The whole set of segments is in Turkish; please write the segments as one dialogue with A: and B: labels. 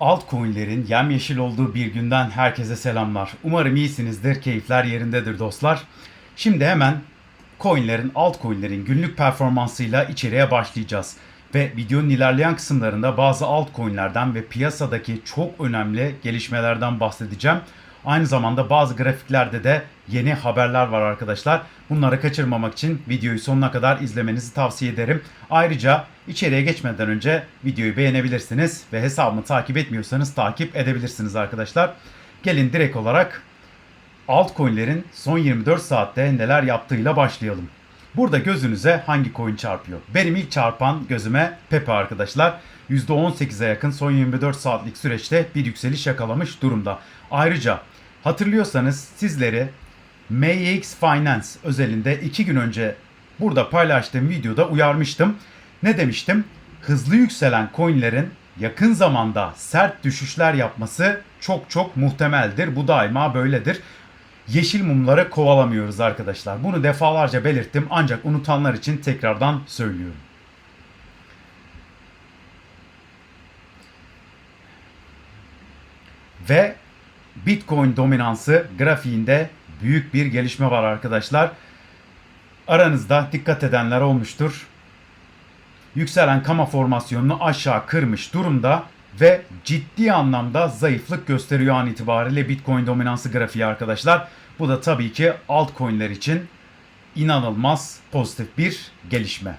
A: Altcoin'lerin yemyeşil olduğu bir günden herkese selamlar. Umarım iyisinizdir, keyifler yerindedir dostlar. Şimdi hemen coinlerin, altcoin'lerin günlük performansıyla içeriye başlayacağız. Ve videonun ilerleyen kısımlarında bazı altcoin'lerden ve piyasadaki çok önemli gelişmelerden bahsedeceğim. Aynı zamanda bazı grafiklerde de yeni haberler var arkadaşlar. Bunları kaçırmamak için videoyu sonuna kadar izlemenizi tavsiye ederim. Ayrıca içeriye geçmeden önce videoyu beğenebilirsiniz ve hesabımı takip etmiyorsanız takip edebilirsiniz arkadaşlar. Gelin direkt olarak altcoin'lerin son 24 saatte neler yaptığıyla başlayalım. Burada gözünüze hangi coin çarpıyor? Benim ilk çarpan gözüme Pepe arkadaşlar. %18'e yakın son 24 saatlik süreçte bir yükseliş yakalamış durumda. Ayrıca hatırlıyorsanız sizleri MX Finance özelinde 2 gün önce burada paylaştığım videoda uyarmıştım. Ne demiştim? Hızlı yükselen coinlerin yakın zamanda sert düşüşler yapması çok çok muhtemeldir. Bu daima böyledir yeşil mumları kovalamıyoruz arkadaşlar. Bunu defalarca belirttim ancak unutanlar için tekrardan söylüyorum. Ve Bitcoin dominansı grafiğinde büyük bir gelişme var arkadaşlar. Aranızda dikkat edenler olmuştur. Yükselen kama formasyonunu aşağı kırmış durumda ve ciddi anlamda zayıflık gösteriyor an itibariyle Bitcoin dominansı grafiği arkadaşlar. Bu da tabii ki altcoin'ler için inanılmaz pozitif bir gelişme.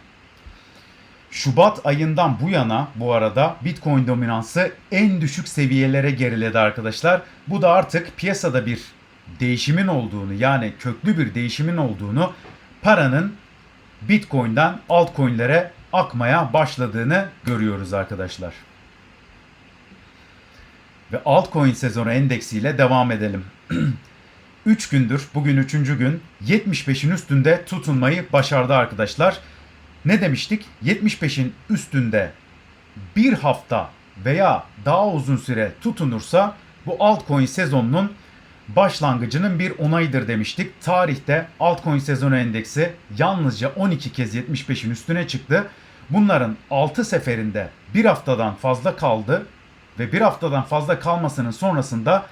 A: Şubat ayından bu yana bu arada Bitcoin dominansı en düşük seviyelere geriledi arkadaşlar. Bu da artık piyasada bir değişimin olduğunu yani köklü bir değişimin olduğunu paranın Bitcoin'den altcoin'lere akmaya başladığını görüyoruz arkadaşlar. Ve altcoin sezonu endeksiyle devam edelim. 3 gündür, bugün 3. gün 75'in üstünde tutunmayı başardı arkadaşlar. Ne demiştik? 75'in üstünde bir hafta veya daha uzun süre tutunursa bu altcoin sezonunun başlangıcının bir onayıdır demiştik. Tarihte altcoin sezonu endeksi yalnızca 12 kez 75'in üstüne çıktı. Bunların 6 seferinde bir haftadan fazla kaldı ve bir haftadan fazla kalmasının sonrasında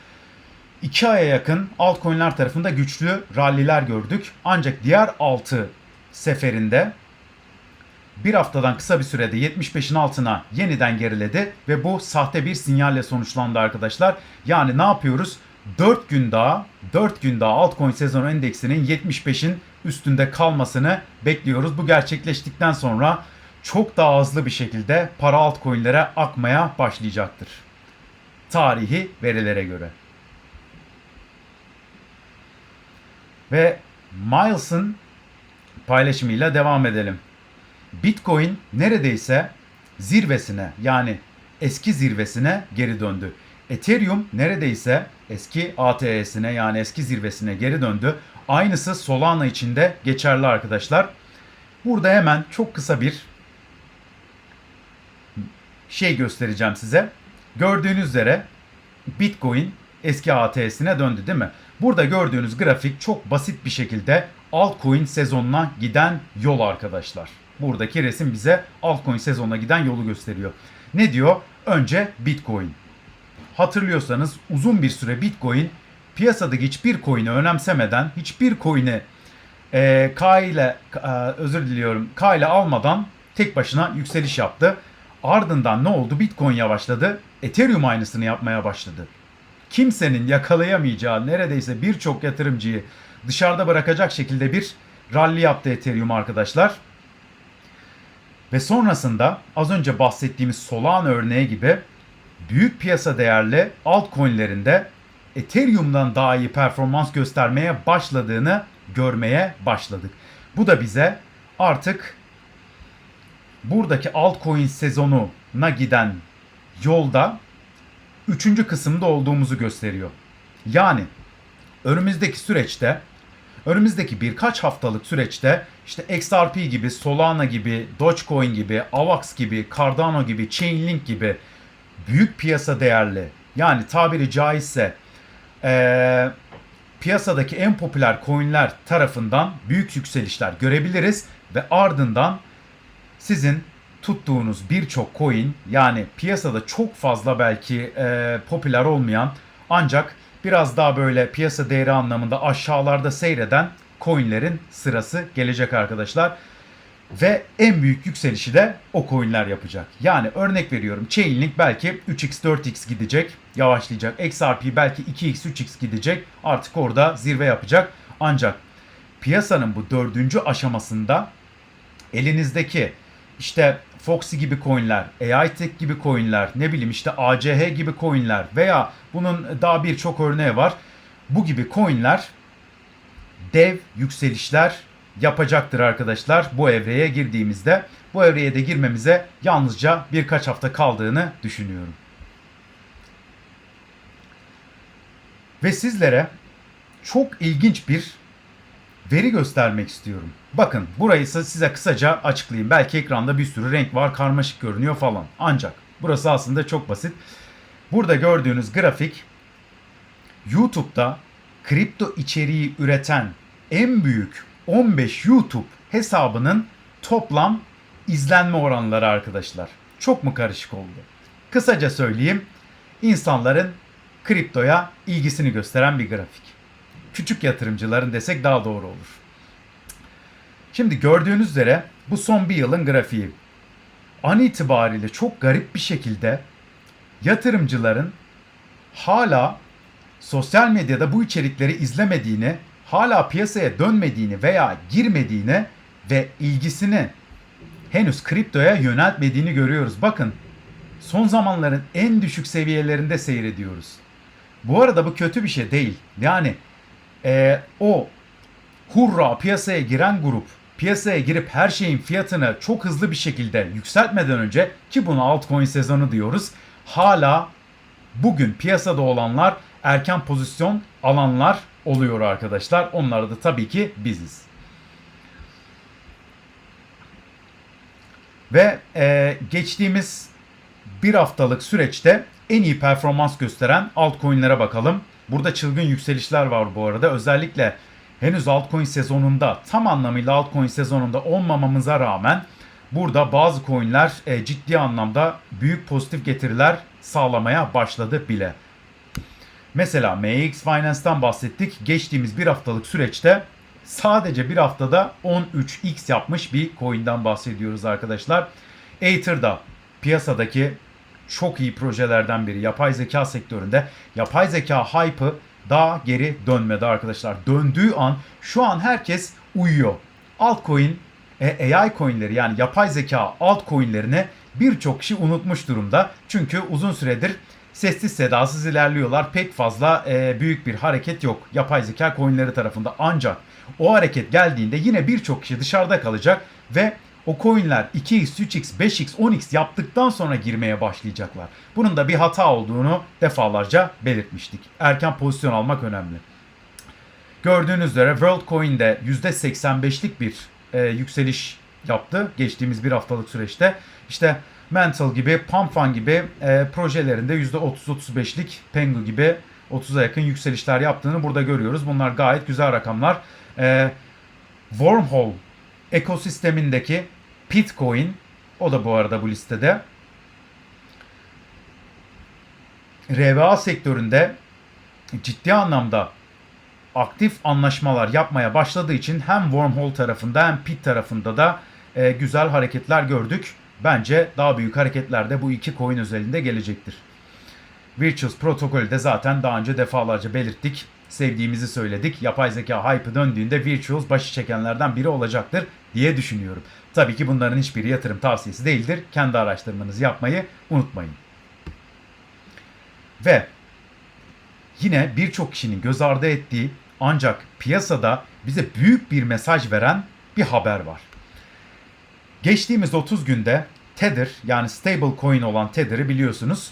A: 2 aya yakın altcoin'ler tarafında güçlü ralliler gördük. Ancak diğer 6 seferinde bir haftadan kısa bir sürede 75'in altına yeniden geriledi ve bu sahte bir sinyalle sonuçlandı arkadaşlar. Yani ne yapıyoruz? 4 gün daha 4 gün daha altcoin sezon endeksinin 75'in üstünde kalmasını bekliyoruz. Bu gerçekleştikten sonra çok daha hızlı bir şekilde para altcoin'lere akmaya başlayacaktır. Tarihi verilere göre. Ve Miles'ın paylaşımıyla devam edelim. Bitcoin neredeyse zirvesine yani eski zirvesine geri döndü. Ethereum neredeyse eski ATH'sine yani eski zirvesine geri döndü. Aynısı Solana için de geçerli arkadaşlar. Burada hemen çok kısa bir şey göstereceğim size. Gördüğünüz üzere Bitcoin eski ATS'ine döndü değil mi? Burada gördüğünüz grafik çok basit bir şekilde altcoin sezonuna giden yol arkadaşlar. Buradaki resim bize altcoin sezonuna giden yolu gösteriyor. Ne diyor? Önce Bitcoin. Hatırlıyorsanız uzun bir süre Bitcoin piyasadaki hiçbir coin'i önemsemeden, hiçbir coin'i e, K ile e, özür diliyorum K ile almadan tek başına yükseliş yaptı. Ardından ne oldu? Bitcoin yavaşladı. Ethereum aynısını yapmaya başladı. Kimsenin yakalayamayacağı neredeyse birçok yatırımcıyı dışarıda bırakacak şekilde bir rally yaptı Ethereum arkadaşlar. Ve sonrasında az önce bahsettiğimiz Solana örneği gibi büyük piyasa değerli altcoin'lerinde Ethereum'dan daha iyi performans göstermeye başladığını görmeye başladık. Bu da bize artık buradaki altcoin sezonuna giden yolda üçüncü kısımda olduğumuzu gösteriyor. Yani önümüzdeki süreçte önümüzdeki birkaç haftalık süreçte işte XRP gibi, Solana gibi, Dogecoin gibi, AVAX gibi, Cardano gibi, Chainlink gibi büyük piyasa değerli yani tabiri caizse ee, piyasadaki en popüler coinler tarafından büyük yükselişler görebiliriz ve ardından sizin tuttuğunuz birçok coin yani piyasada çok fazla belki e, popüler olmayan ancak biraz daha böyle piyasa değeri anlamında aşağılarda seyreden coinlerin sırası gelecek arkadaşlar. Ve en büyük yükselişi de o coinler yapacak. Yani örnek veriyorum Chainlink belki 3x 4x gidecek yavaşlayacak. XRP belki 2x 3x gidecek artık orada zirve yapacak. Ancak piyasanın bu dördüncü aşamasında elinizdeki işte Foxy gibi coinler, AI Tech gibi coinler, ne bileyim işte ACH gibi coinler veya bunun daha birçok örneği var. Bu gibi coinler dev yükselişler yapacaktır arkadaşlar bu evreye girdiğimizde. Bu evreye de girmemize yalnızca birkaç hafta kaldığını düşünüyorum. Ve sizlere çok ilginç bir veri göstermek istiyorum. Bakın burayı size kısaca açıklayayım. Belki ekranda bir sürü renk var, karmaşık görünüyor falan. Ancak burası aslında çok basit. Burada gördüğünüz grafik YouTube'da kripto içeriği üreten en büyük 15 YouTube hesabının toplam izlenme oranları arkadaşlar. Çok mu karışık oldu? Kısaca söyleyeyim. İnsanların kriptoya ilgisini gösteren bir grafik. Küçük yatırımcıların desek daha doğru olur. Şimdi gördüğünüz üzere bu son bir yılın grafiği. An itibariyle çok garip bir şekilde yatırımcıların hala sosyal medyada bu içerikleri izlemediğini, hala piyasaya dönmediğini veya girmediğini ve ilgisini henüz kriptoya yöneltmediğini görüyoruz. Bakın son zamanların en düşük seviyelerinde seyrediyoruz. Bu arada bu kötü bir şey değil. Yani e, o hurra piyasaya giren grup piyasaya girip her şeyin fiyatını çok hızlı bir şekilde yükseltmeden önce ki buna altcoin sezonu diyoruz. Hala bugün piyasada olanlar erken pozisyon alanlar oluyor arkadaşlar. Onlar da tabii ki biziz. Ve e, geçtiğimiz bir haftalık süreçte en iyi performans gösteren altcoin'lere bakalım. Burada çılgın yükselişler var bu arada. Özellikle henüz altcoin sezonunda tam anlamıyla altcoin sezonunda olmamamıza rağmen burada bazı coinler e, ciddi anlamda büyük pozitif getiriler sağlamaya başladı bile. Mesela MX Finance'dan bahsettik. Geçtiğimiz bir haftalık süreçte sadece bir haftada 13x yapmış bir coin'den bahsediyoruz arkadaşlar. Aether da piyasadaki çok iyi projelerden biri. Yapay zeka sektöründe yapay zeka hype'ı daha geri dönmedi arkadaşlar. Döndüğü an şu an herkes uyuyor. Altcoin, e, AI coinleri yani yapay zeka altcoinlerini birçok kişi unutmuş durumda. Çünkü uzun süredir sessiz sedasız ilerliyorlar. Pek fazla e, büyük bir hareket yok yapay zeka coinleri tarafında. Ancak o hareket geldiğinde yine birçok kişi dışarıda kalacak ve o coinler 2x, 3x, 5x, 10x yaptıktan sonra girmeye başlayacaklar. Bunun da bir hata olduğunu defalarca belirtmiştik. Erken pozisyon almak önemli. Gördüğünüz üzere WorldCoin'de %85'lik bir e, yükseliş yaptı geçtiğimiz bir haftalık süreçte. İşte Mental gibi, Pumpfun gibi e, projelerinde %30-35'lik Pengu gibi 30'a yakın yükselişler yaptığını burada görüyoruz. Bunlar gayet güzel rakamlar. E, Wormhole ekosistemindeki Pitcoin o da bu arada bu listede. RVA sektöründe ciddi anlamda aktif anlaşmalar yapmaya başladığı için hem Wormhole tarafında hem Pit tarafında da e, güzel hareketler gördük. Bence daha büyük hareketler de bu iki coin özelinde gelecektir. Virtuous protokolü de zaten daha önce defalarca belirttik. Sevdiğimizi söyledik. Yapay zeka hype'ı döndüğünde Virtuous başı çekenlerden biri olacaktır diye düşünüyorum. Tabii ki bunların hiçbiri yatırım tavsiyesi değildir. Kendi araştırmanızı yapmayı unutmayın. Ve yine birçok kişinin göz ardı ettiği ancak piyasada bize büyük bir mesaj veren bir haber var. Geçtiğimiz 30 günde Tether yani stable coin olan Tether'ı biliyorsunuz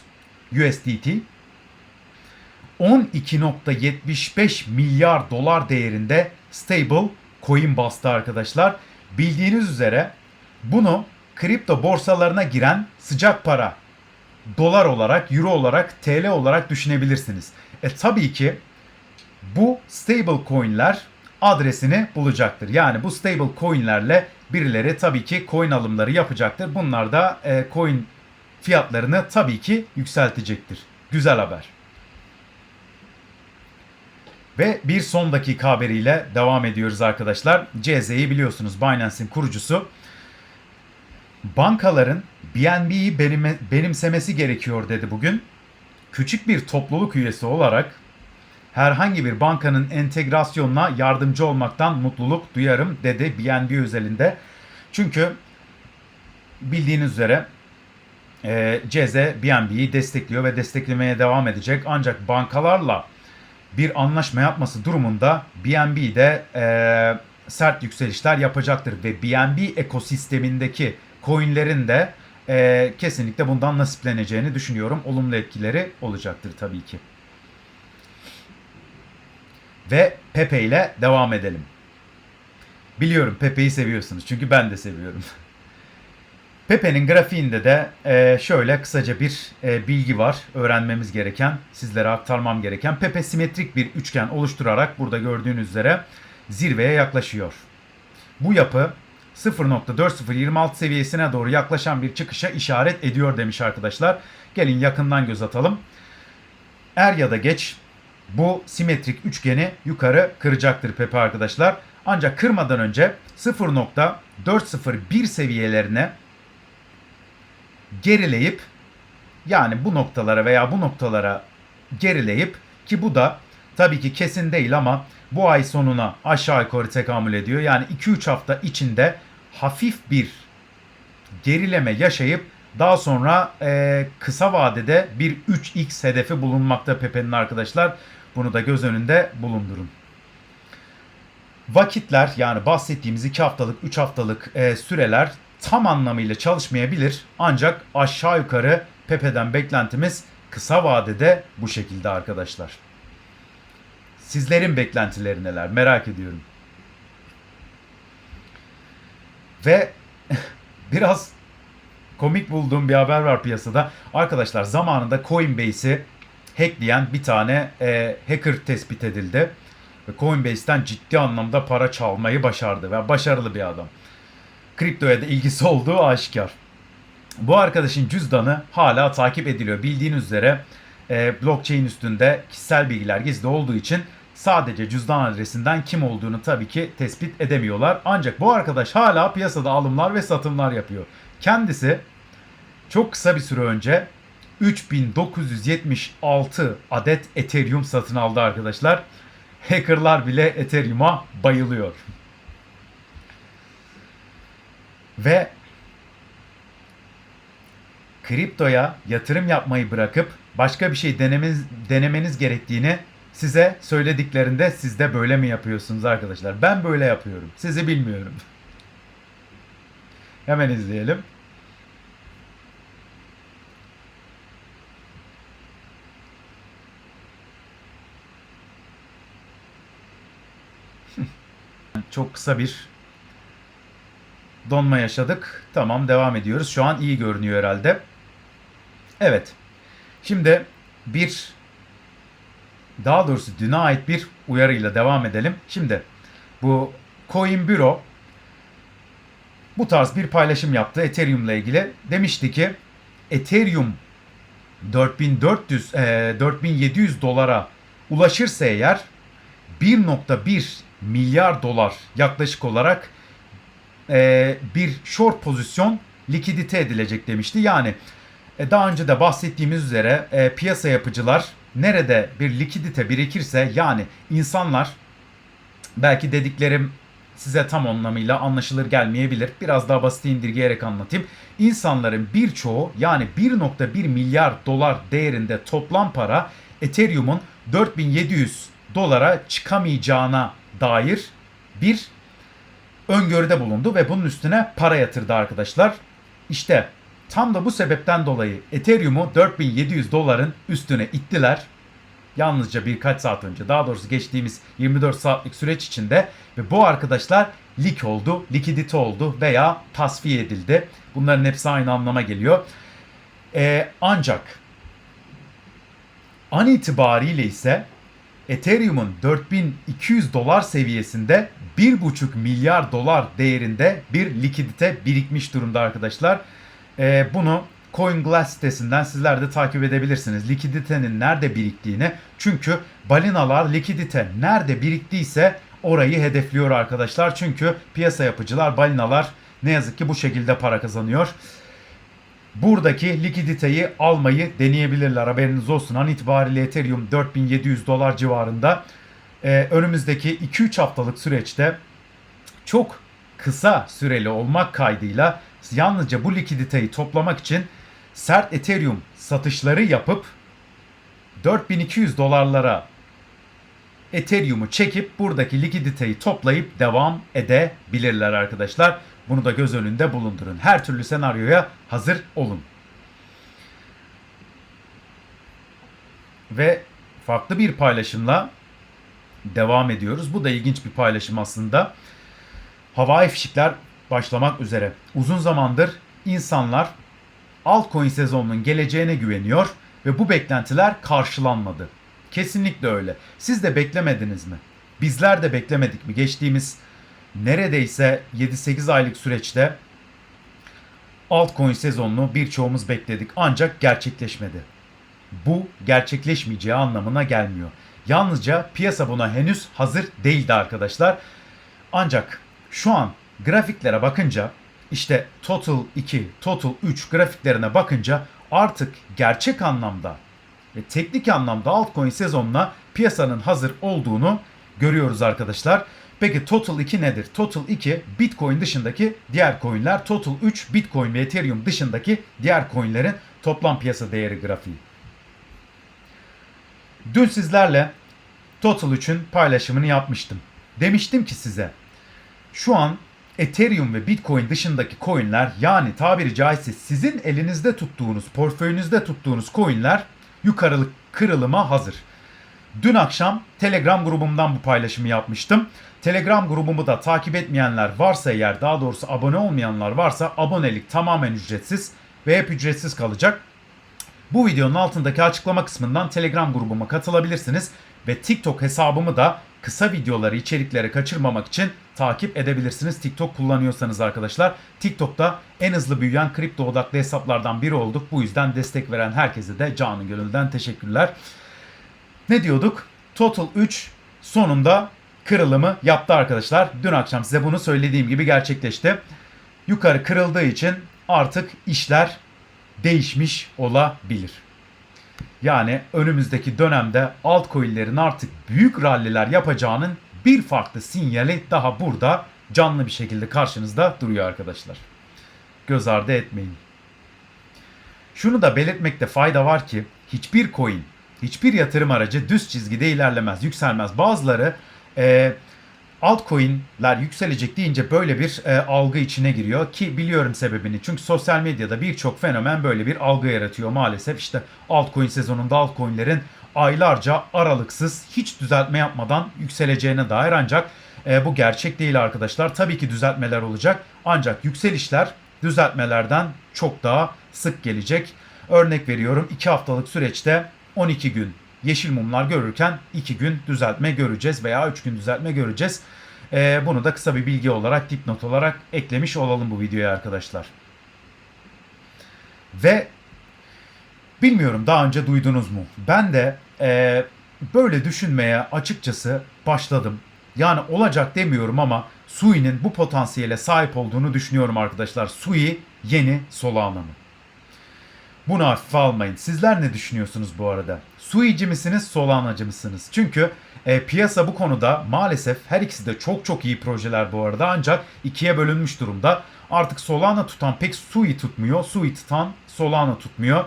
A: USDT 12.75 milyar dolar değerinde stable coin bastı arkadaşlar. Bildiğiniz üzere bunu kripto borsalarına giren sıcak para dolar olarak, euro olarak, TL olarak düşünebilirsiniz. E tabii ki bu stable coin'ler adresini bulacaktır. Yani bu stable coin'lerle birileri tabii ki coin alımları yapacaktır. Bunlar da e, coin fiyatlarını tabii ki yükseltecektir. Güzel haber. Ve bir son dakika haberiyle devam ediyoruz arkadaşlar. CZ'yi biliyorsunuz Binance'in kurucusu. Bankaların BNB'yi benimsemesi gerekiyor dedi bugün. Küçük bir topluluk üyesi olarak herhangi bir bankanın entegrasyonuna yardımcı olmaktan mutluluk duyarım dedi BNB özelinde. Çünkü bildiğiniz üzere e, CZ BNB'yi destekliyor ve desteklemeye devam edecek. Ancak bankalarla bir anlaşma yapması durumunda BNB de e, sert yükselişler yapacaktır ve BNB ekosistemindeki coinlerin de e, kesinlikle bundan nasipleneceğini düşünüyorum. Olumlu etkileri olacaktır tabii ki. Ve Pepe ile devam edelim. Biliyorum Pepe'yi seviyorsunuz çünkü ben de seviyorum. Pepe'nin grafiğinde de e, şöyle kısaca bir e, bilgi var öğrenmemiz gereken, sizlere aktarmam gereken. Pepe simetrik bir üçgen oluşturarak burada gördüğünüz üzere zirveye yaklaşıyor. Bu yapı 0.4026 seviyesine doğru yaklaşan bir çıkışa işaret ediyor demiş arkadaşlar. Gelin yakından göz atalım. Er ya da geç bu simetrik üçgeni yukarı kıracaktır Pepe arkadaşlar. Ancak kırmadan önce 0.401 seviyelerine gerileyip yani bu noktalara veya bu noktalara gerileyip ki bu da tabii ki kesin değil ama bu ay sonuna aşağı yukarı tekamül ediyor. Yani 2-3 hafta içinde hafif bir gerileme yaşayıp daha sonra e, kısa vadede bir 3x hedefi bulunmakta Pepe'nin arkadaşlar. Bunu da göz önünde bulundurun. Vakitler yani bahsettiğimiz 2 haftalık 3 haftalık e, süreler tam anlamıyla çalışmayabilir. Ancak aşağı yukarı Pepe'den beklentimiz kısa vadede bu şekilde arkadaşlar. Sizlerin beklentileri neler merak ediyorum. Ve biraz komik bulduğum bir haber var piyasada. Arkadaşlar zamanında Coinbase'i hackleyen bir tane e, hacker tespit edildi. Ve Coinbase'ten ciddi anlamda para çalmayı başardı ve başarılı bir adam. Kriptoya da ilgisi olduğu aşikar. Bu arkadaşın cüzdanı hala takip ediliyor. Bildiğiniz üzere e, blockchain üstünde kişisel bilgiler gizli olduğu için sadece cüzdan adresinden kim olduğunu tabii ki tespit edemiyorlar. Ancak bu arkadaş hala piyasada alımlar ve satımlar yapıyor. Kendisi çok kısa bir süre önce 3976 adet Ethereum satın aldı arkadaşlar. Hackerlar bile Ethereum'a bayılıyor. Ve kriptoya yatırım yapmayı bırakıp başka bir şey denemeniz, denemeniz gerektiğini size söylediklerinde siz de böyle mi yapıyorsunuz arkadaşlar? Ben böyle yapıyorum. Sizi bilmiyorum. Hemen izleyelim. Çok kısa bir donma yaşadık. Tamam devam ediyoruz. Şu an iyi görünüyor herhalde. Evet. Şimdi bir daha doğrusu düne ait bir uyarıyla devam edelim. Şimdi bu Coin Bureau bu tarz bir paylaşım yaptı Ethereum ile ilgili. Demişti ki Ethereum 4400 e, 4700 dolara ulaşırsa eğer 1.1 milyar dolar yaklaşık olarak e, bir short pozisyon likidite edilecek demişti. Yani e, daha önce de bahsettiğimiz üzere e, piyasa yapıcılar nerede bir likidite birikirse yani insanlar belki dediklerim size tam anlamıyla anlaşılır gelmeyebilir. Biraz daha basit indirgeyerek anlatayım. İnsanların birçoğu yani 1.1 milyar dolar değerinde toplam para Ethereum'un 4700 dolara çıkamayacağına dair bir öngörüde bulundu ve bunun üstüne para yatırdı arkadaşlar. İşte tam da bu sebepten dolayı Ethereum'u 4700 doların üstüne ittiler. Yalnızca birkaç saat önce daha doğrusu geçtiğimiz 24 saatlik süreç içinde ve bu arkadaşlar lik oldu, likidite oldu veya tasfiye edildi. Bunların hepsi aynı anlama geliyor. Ee, ancak an itibariyle ise Ethereum'un 4200 dolar seviyesinde 1,5 milyar dolar değerinde bir likidite birikmiş durumda arkadaşlar. Ee, bunu CoinGlass sitesinden sizler de takip edebilirsiniz. Likiditenin nerede biriktiğini. Çünkü balinalar likidite nerede biriktiyse orayı hedefliyor arkadaşlar. Çünkü piyasa yapıcılar balinalar ne yazık ki bu şekilde para kazanıyor. Buradaki likiditeyi almayı deneyebilirler. Haberiniz olsun. An itibariyle Ethereum 4700 dolar civarında. Ee, önümüzdeki 2-3 haftalık süreçte çok kısa süreli olmak kaydıyla yalnızca bu likiditeyi toplamak için sert Ethereum satışları yapıp 4200 dolarlara Ethereum'u çekip buradaki likiditeyi toplayıp devam edebilirler arkadaşlar. Bunu da göz önünde bulundurun. Her türlü senaryoya hazır olun. Ve farklı bir paylaşımla devam ediyoruz. Bu da ilginç bir paylaşım aslında. Havai fişikler başlamak üzere. Uzun zamandır insanlar altcoin sezonunun geleceğine güveniyor ve bu beklentiler karşılanmadı. Kesinlikle öyle. Siz de beklemediniz mi? Bizler de beklemedik mi? Geçtiğimiz neredeyse 7-8 aylık süreçte altcoin sezonunu birçoğumuz bekledik ancak gerçekleşmedi. Bu gerçekleşmeyeceği anlamına gelmiyor. Yalnızca piyasa buna henüz hazır değildi arkadaşlar. Ancak şu an grafiklere bakınca işte Total 2, Total 3 grafiklerine bakınca artık gerçek anlamda ve teknik anlamda altcoin sezonuna piyasanın hazır olduğunu görüyoruz arkadaşlar. Peki Total 2 nedir? Total 2 Bitcoin dışındaki diğer coinler. Total 3 Bitcoin ve Ethereum dışındaki diğer coinlerin toplam piyasa değeri grafiği. Dün sizlerle Total 3'ün paylaşımını yapmıştım. Demiştim ki size şu an Ethereum ve Bitcoin dışındaki coinler yani tabiri caizse sizin elinizde tuttuğunuz, portföyünüzde tuttuğunuz coinler yukarılık kırılıma hazır. Dün akşam Telegram grubumdan bu paylaşımı yapmıştım. Telegram grubumu da takip etmeyenler varsa eğer daha doğrusu abone olmayanlar varsa abonelik tamamen ücretsiz ve hep ücretsiz kalacak. Bu videonun altındaki açıklama kısmından Telegram grubuma katılabilirsiniz ve TikTok hesabımı da kısa videoları, içerikleri kaçırmamak için takip edebilirsiniz. TikTok kullanıyorsanız arkadaşlar. TikTok'ta en hızlı büyüyen kripto odaklı hesaplardan biri olduk. Bu yüzden destek veren herkese de canı gönülden teşekkürler. Ne diyorduk? Total 3 sonunda kırılımı yaptı arkadaşlar. Dün akşam size bunu söylediğim gibi gerçekleşti. Yukarı kırıldığı için artık işler değişmiş olabilir. Yani önümüzdeki dönemde altcoin'lerin artık büyük ralliler yapacağının bir farklı sinyali daha burada canlı bir şekilde karşınızda duruyor arkadaşlar. Göz ardı etmeyin. Şunu da belirtmekte fayda var ki hiçbir coin, hiçbir yatırım aracı düz çizgide ilerlemez, yükselmez. Bazıları e, altcoin'ler yükselecek deyince böyle bir e, algı içine giriyor ki biliyorum sebebini. Çünkü sosyal medyada birçok fenomen böyle bir algı yaratıyor maalesef. İşte altcoin sezonunda altcoin'lerin aylarca aralıksız hiç düzeltme yapmadan yükseleceğine dair ancak e, bu gerçek değil arkadaşlar. Tabii ki düzeltmeler olacak ancak yükselişler düzeltmelerden çok daha sık gelecek. Örnek veriyorum 2 haftalık süreçte 12 gün yeşil mumlar görürken 2 gün düzeltme göreceğiz veya 3 gün düzeltme göreceğiz. Ee, bunu da kısa bir bilgi olarak dipnot olarak eklemiş olalım bu videoya arkadaşlar. Ve bilmiyorum daha önce duydunuz mu? Ben de e, böyle düşünmeye açıkçası başladım. Yani olacak demiyorum ama Sui'nin bu potansiyele sahip olduğunu düşünüyorum arkadaşlar. Sui yeni Solana mı? Bunu hafife almayın. Sizler ne düşünüyorsunuz bu arada? Suici misiniz, Solana'cı mısınız? Çünkü e, piyasa bu konuda maalesef her ikisi de çok çok iyi projeler bu arada ancak ikiye bölünmüş durumda. Artık Solana tutan pek Sui tutmuyor, Sui tutan Solana tutmuyor.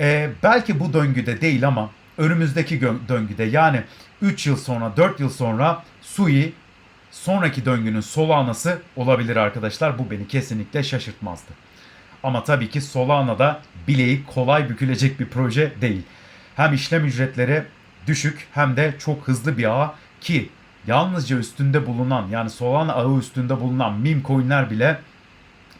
A: E, belki bu döngüde değil ama önümüzdeki döngüde yani 3 yıl sonra, 4 yıl sonra Sui sonraki döngünün Solana'sı olabilir arkadaşlar. Bu beni kesinlikle şaşırtmazdı. Ama tabii ki Solana'da bileği kolay bükülecek bir proje değil. Hem işlem ücretleri düşük hem de çok hızlı bir ağ ki yalnızca üstünde bulunan yani Solana ağı üstünde bulunan meme coinler bile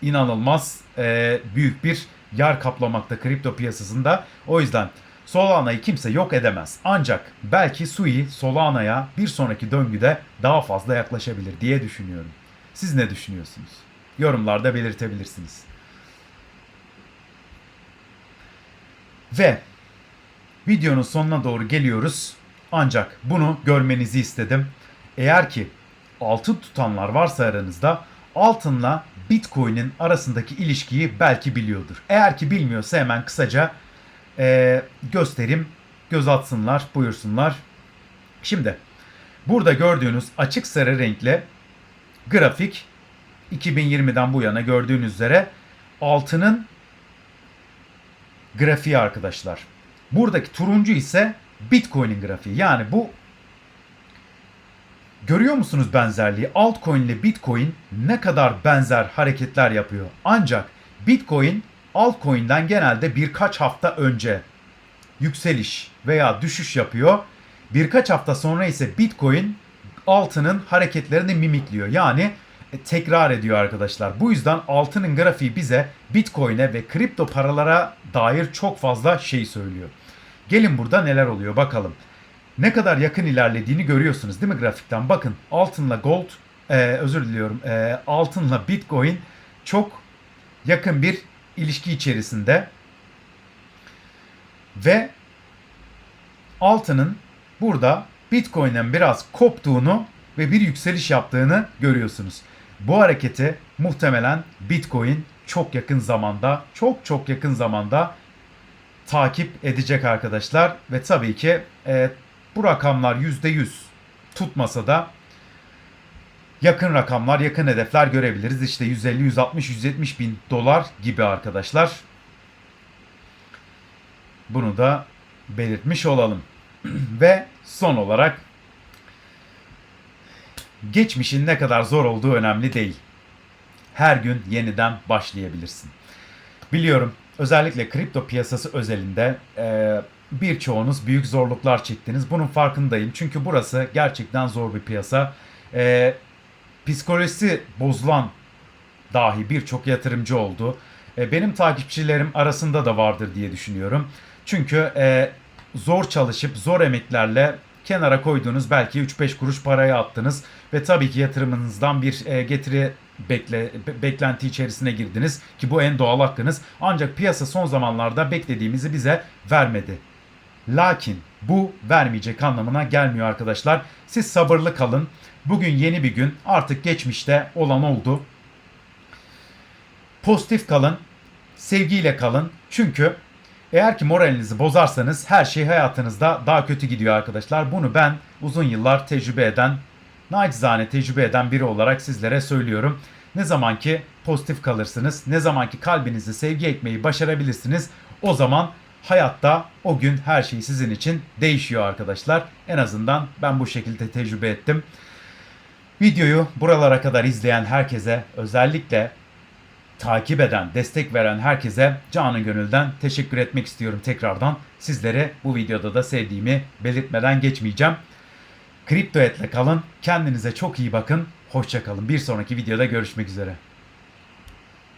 A: inanılmaz e, büyük bir yer kaplamakta kripto piyasasında. O yüzden Solana'yı kimse yok edemez. Ancak belki Sui Solana'ya bir sonraki döngüde daha fazla yaklaşabilir diye düşünüyorum. Siz ne düşünüyorsunuz? Yorumlarda belirtebilirsiniz. Ve videonun sonuna doğru geliyoruz. Ancak bunu görmenizi istedim. Eğer ki altın tutanlar varsa aranızda altınla Bitcoin'in arasındaki ilişkiyi belki biliyordur. Eğer ki bilmiyorsa hemen kısaca e, göstereyim. Göz atsınlar, buyursunlar. Şimdi burada gördüğünüz açık sarı renkli grafik 2020'den bu yana gördüğünüz üzere altının grafiği arkadaşlar. Buradaki turuncu ise Bitcoin'in grafiği. Yani bu görüyor musunuz benzerliği? Altcoin ile Bitcoin ne kadar benzer hareketler yapıyor. Ancak Bitcoin altcoin'den genelde birkaç hafta önce yükseliş veya düşüş yapıyor. Birkaç hafta sonra ise Bitcoin altının hareketlerini mimikliyor. Yani tekrar ediyor arkadaşlar. Bu yüzden altının grafiği bize Bitcoin'e ve kripto paralara dair çok fazla şey söylüyor. Gelin burada neler oluyor bakalım. Ne kadar yakın ilerlediğini görüyorsunuz değil mi grafikten? Bakın altınla gold, e, özür diliyorum, e, altınla Bitcoin çok yakın bir ilişki içerisinde. Ve altının burada Bitcoin'den biraz koptuğunu ve bir yükseliş yaptığını görüyorsunuz. Bu hareketi muhtemelen Bitcoin çok yakın zamanda, çok çok yakın zamanda takip edecek arkadaşlar. Ve tabii ki e, bu rakamlar %100 tutmasa da yakın rakamlar, yakın hedefler görebiliriz. İşte 150, 160, 170 bin dolar gibi arkadaşlar. Bunu da belirtmiş olalım. Ve son olarak geçmişin ne kadar zor olduğu önemli değil. Her gün yeniden başlayabilirsin. Biliyorum özellikle kripto piyasası özelinde e, birçoğunuz büyük zorluklar çektiniz. Bunun farkındayım. Çünkü burası gerçekten zor bir piyasa. E, psikolojisi bozulan dahi birçok yatırımcı oldu. E, benim takipçilerim arasında da vardır diye düşünüyorum. Çünkü e, zor çalışıp zor emeklerle kenara koyduğunuz belki 3-5 kuruş parayı attınız ve tabii ki yatırımınızdan bir e, getiri bekle, be- beklenti içerisine girdiniz ki bu en doğal hakkınız. Ancak piyasa son zamanlarda beklediğimizi bize vermedi. Lakin bu vermeyecek anlamına gelmiyor arkadaşlar. Siz sabırlı kalın. Bugün yeni bir gün. Artık geçmişte olan oldu. Pozitif kalın. Sevgiyle kalın. Çünkü eğer ki moralinizi bozarsanız her şey hayatınızda daha kötü gidiyor arkadaşlar. Bunu ben uzun yıllar tecrübe eden, nacizane tecrübe eden biri olarak sizlere söylüyorum. Ne zaman ki pozitif kalırsınız, ne zaman ki kalbinizi sevgi ekmeyi başarabilirsiniz, o zaman hayatta o gün her şey sizin için değişiyor arkadaşlar. En azından ben bu şekilde tecrübe ettim. Videoyu buralara kadar izleyen herkese özellikle takip eden, destek veren herkese canı gönülden teşekkür etmek istiyorum tekrardan. Sizlere bu videoda da sevdiğimi belirtmeden geçmeyeceğim. Kripto etle kalın. Kendinize çok iyi bakın. Hoşça kalın. Bir sonraki videoda görüşmek üzere.